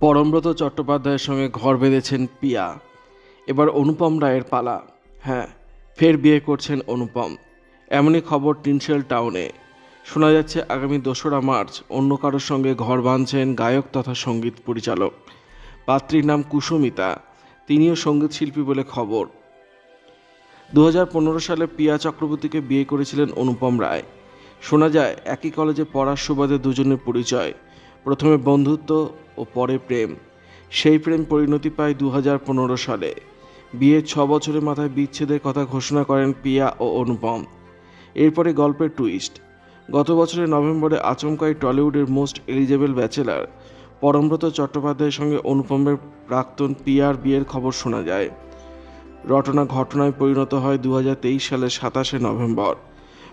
পরমব্রত চট্টোপাধ্যায়ের সঙ্গে ঘর বেঁধেছেন পিয়া। এবার অনুপম রায়ের পালা। হ্যাঁ ফের বিয়ে করছেন অনুপম। এমনই খবর টিনশেল টাউনে। শোনা যাচ্ছে আগামী দোসরা মার্চ অন্য কারোর সঙ্গে ঘর বাঁধছেন গায়ক তথা সংগীত পরিচালক। পাত্রীর নাম কুসুমিতা। তিনিও সংগীত শিল্পী বলে খবর। দু হাজার পনেরো সালে পিয়া চক্রবর্তীকে বিয়ে করেছিলেন অনুপম রায়। শোনা যায়, একই কলেজে পড়ার সুবাদে দুজনের পরিচয়। প্রথমে বন্ধুত্ব ও পরে প্রেম। সেই প্রেম পরিণতি পায় দু হাজার পনেরো সালে। বিয়ের ছ বছরের মাথায় বিচ্ছেদের কথা ঘোষণা করেন পিয়া ও অনুপম। এরপরে গল্পের টুইস্ট গত বছরের নভেম্বরে আচমকাই টলিউডের মোস্ট এলিজেবল ব্যাচেলার পরমব্রত চট্টোপাধ্যায়ের সঙ্গে অনুপমের প্রাক্তন পিয়ার বিয়ের খবর শোনা যায়। রটনা ঘটনায় পরিণত হয় দু হাজার তেইশ সালের সাতাশে নভেম্বর।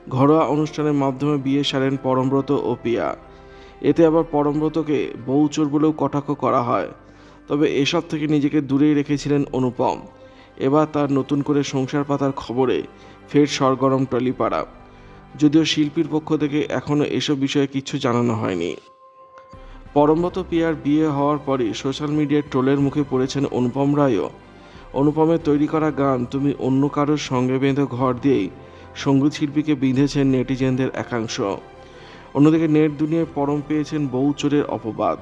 ঘরোয়া অনুষ্ঠানের মাধ্যমে বিয়ে সারেন পরমব্রত ও পিয়া। এতে আবার পরমব্রতকে বউচোর বলেও কটাক্ষ করা হয়। তবে এসব থেকে নিজেকে দূরেই রেখেছিলেন অনুপম। এবার তার নতুন করে সংসার পাতার খবরে ফের সরগরম টলিপাড়া। যদিও শিল্পীর পক্ষ থেকে এখনও এসব বিষয়ে কিছু জানানো হয়নি। পরমব্রত পিয়ার বিয়ে হওয়ার পরই সোশ্যাল মিডিয়ায় ট্রোলের মুখে পড়েছেন অনুপম রায়ও। অনুপমের তৈরি করা গান তুমি অন্য কারোর সঙ্গে বেঁধে ঘর দিয়েই সংগীত শিল্পীকে বিঁধেছেন নেটিজেনদের একাংশ। অন্যদিকে নেট দুনিয়ায় পরম পেয়েছেন বউ চোরের অপবাদ।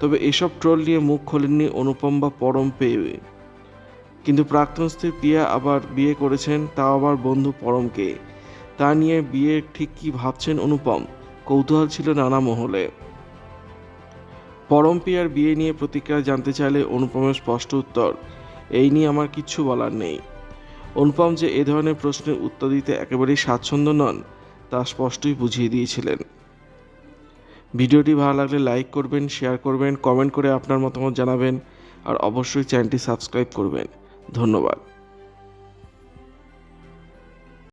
তবে এসব ট্রোল নিয়ে মুখ খোলেননি অনুপম বা পরম পেয়ে। কিন্তু প্রাক্তন স্ত্রী পিয়া আবার বিয়ে করেছেন, তাও আবার বন্ধু পরমকে। তা নিয়ে বিয়ে ঠিক কী ভাবছেন অনুপম? কৌতূহল ছিল নানা মহলে। পরম পিয়ার বিয়ে নিয়ে প্রতিক্রিয়া জানতে চাইলে অনুপমের স্পষ্ট উত্তর, এই নিয়ে আমার কিচ্ছু বলার নেই। অনুপম যে এ ধরনের প্রশ্নের উত্তর দিতে একেবারেই স্বাচ্ছন্দ্য নন তা স্পষ্টই বুঝিয়ে দিয়েছিলেন। ভিডিওটি ভালো লাগলে লাইক করবেন, শেয়ার করবেন, কমেন্ট করে আপনার মতামত জানাবেন, আর অবশ্যই চ্যানেলটি সাবস্ক্রাইব করবেন। ধন্যবাদ।